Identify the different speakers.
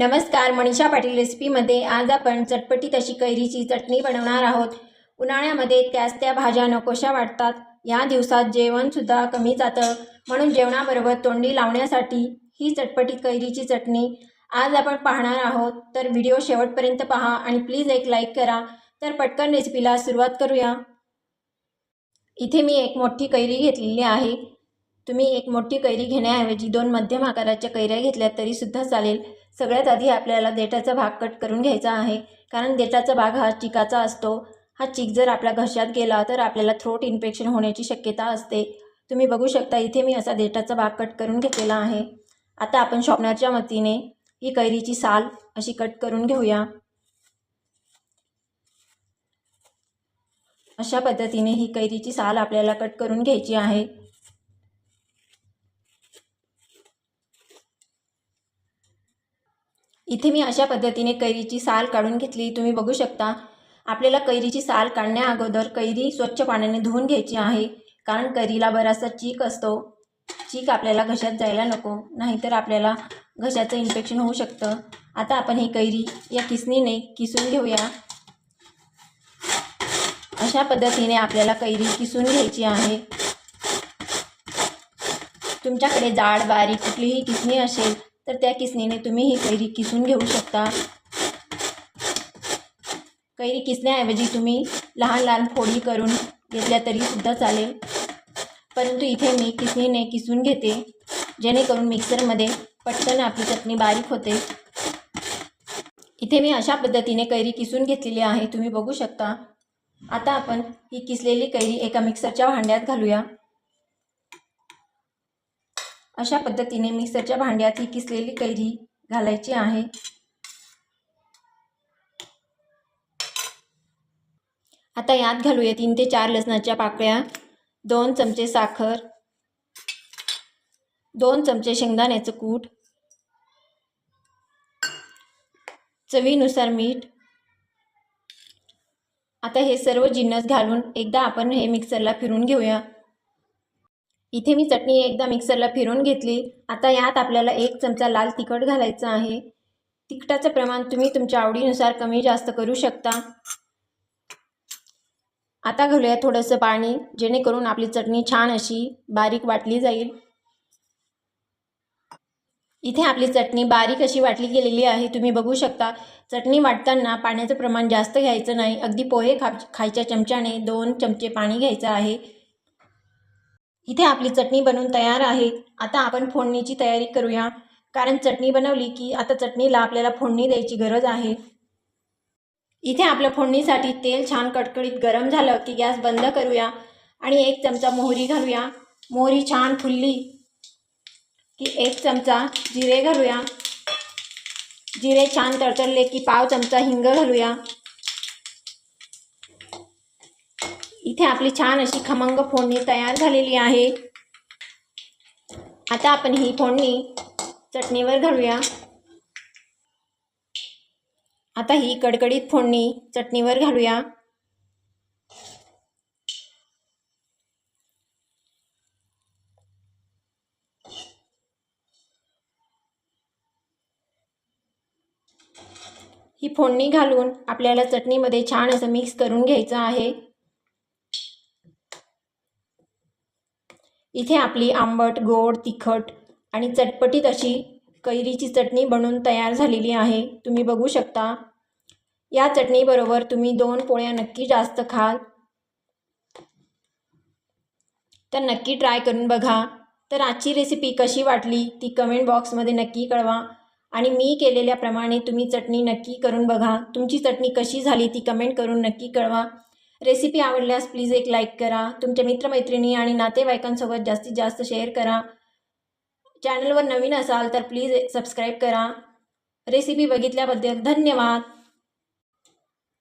Speaker 1: नमस्कार मनीषा पाटील रेसिपीमध्ये आज आपण चटपटीत अशी कैरीची चटणी बनवणार आहोत. उन्हाळ्यामध्ये त्याच त्या भाज्या नकोशा वाटतात. या दिवसात जेवणसुद्धा कमी जातं. म्हणून जेवणाबरोबर तोंडी लावण्यासाठी ही चटपटीत कैरीची चटणी आज आपण पाहणार आहोत. तर व्हिडिओ शेवटपर्यंत पहा आणि प्लीज एक लाईक करा. तर पटकन रेसिपीला सुरुवात करूया. इथे मी एक मोठी कैरी घेतलेली आहे. तुम्ही एक मोठी कैरी घेण्याऐवजी दोन मध्यम आकाराच्या कैऱ्या घेतल्या तरीसुद्धा चालेल. सगळ्यात आधी आपल्याला देठाचा भाग कट करून घ्यायचा आहे. कारण देठाचा भाग हा चिकाचा असतो. हा चिक जर आपल्या घशात गेला तर आपल्याला थ्रोट इन्फेक्शन होण्याची शक्यता असते. तुम्ही बघू शकता इथे मी असा देठाचा भाग कट करून घेतलेला आहे. आता आपण शॉपनरच्या मदतीने ही कैरीची साल अशी कट करून घेऊया. अशा पद्धतीने ही कैरीची साल आपल्याला कट करून घ्यायची आहे. इथे मी अशा पद्धतीने कैरीची साल काढून घेतली. तुम्ही बघू शकता आपल्याला कैरीची साल काढण्या अगोदर कैरी स्वच्छ पाण्याने धुवून घ्यायची आहे. कारण कैरीला बराचसा चीक असतो. चीक आपल्याला घशात जायला नको. नाहीतर आपल्याला घशाचं इन्फेक्शन होऊ शकतं. आता आपण ही कैरी या किसणीने किसून घेऊया. अशा पद्धतीने आपल्याला कैरी किसून घ्यायची आहे. तुमच्याकडे जाड बारीक कुठलीही किसणी असेल तर त्या किसणीने तुम्ही ही कैरी किसून घेऊ शकता. कैरी किसण्याऐवजी तुम्ही लहान लहान फोडी करून घेतल्या तरीसुद्धा चालेल. परंतु इथे मी किसणीने किसून घेते जेणेकरून मिक्सरमध्ये पटकन आपली चटणी बारीक होते. इथे मी अशा पद्धतीने कैरी किसून घेतलेली आहे तुम्ही बघू शकता. आता आपण ही किसलेली कैरी एका मिक्सरच्या भांड्यात घालूया. अशा पद्धतीने मिक्सरच्या भांड्यात ही किसलेली कैरी घालायची आहे. आता यात घालूया तीन ते चार लसणाच्या पाकळ्या दोन चमचे साखर दोन चमचे शेंगदाण्याचं कूट चवीनुसार मीठ. आता हे सर्व जिन्नस घालून एकदा आपण हे मिक्सरला फिरून घेऊया. इथे मी चटणी एकदा मिक्सरला फिरून घेतली. आता यात आपल्याला एक चमचा लाल तिखट घालायचं आहे. तिखटाचं प्रमाण तुम्ही तुमच्या आवडीनुसार कमी जास्त करू शकता. आता घालूया थोडंसं पाणी जेणेकरून आपली चटणी छान अशी बारीक वाटली जाईल. इथे आपली चटणी बारीक अशी वाटली गेलेली आहे. तुम्ही बघू शकता चटणी वाटताना पाण्याचं प्रमाण जास्त घ्यायचं नाही. अगदी पोहे खा खायच्या चमच्याने दोन चमचे पाणी घ्यायचं आहे. इथे आपली चटणी बनवून तयार आहे. आता आपण फोडणीची तयारी करूया. कारण चटणी बनवली की आता चटणीला आपल्याला फोडणी द्यायची गरज आहे. इथे आपल्या फोडणीसाठी तेल छान कडकडीत गरम झालं की गॅस बंद करूया आणि एक चमचा मोहरी घालूया. मोहरी छान फुलली की एक चमचा जिरे घालूया. जिरे छान तडतडले की पाव चमचा हिंग घालूया. इथे आपली छान अशी खमंग फोडणी तयार झालेली आहे. आता आपण ही फोडणी चटणीवर घालूया. आता ही कडकडीत फोडणी चटणीवर घालूया. ही फोडणी घालून आपल्याला चटणीमध्ये छान असं मिक्स करून घ्यायचं आहे. इथे आपली आंबट गोड तिखट आणि चटपटीत अशी कैरीची चटणी बनून तयार झालेली आहे. तुम्ही बघू शकता. या चटणीबरोबर तुम्ही दोन पोळ्या नक्की जास्त खाल. तर नक्की ट्राय करून बघा. तर आजची रेसिपी कशी वाटली ती कमेंट बॉक्समध्ये नक्की कळवा. आणि मी केलेल्याप्रमाणे तुम्ही चटणी नक्की करून बघा. तुमची चटणी कशी झाली ती कमेंट करून नक्की कळवा. रेसिपी आवडल्यास प्लीज एक लाईक करा. तुमच्या मित्रमैत्रिणी आणि नातेवाईकांसोबत जास्तीत जास्त शेअर करा. चॅनलवर नवीन असाल तर प्लीज सबस्क्राईब करा. रेसिपी बघितल्याबद्दल धन्यवाद.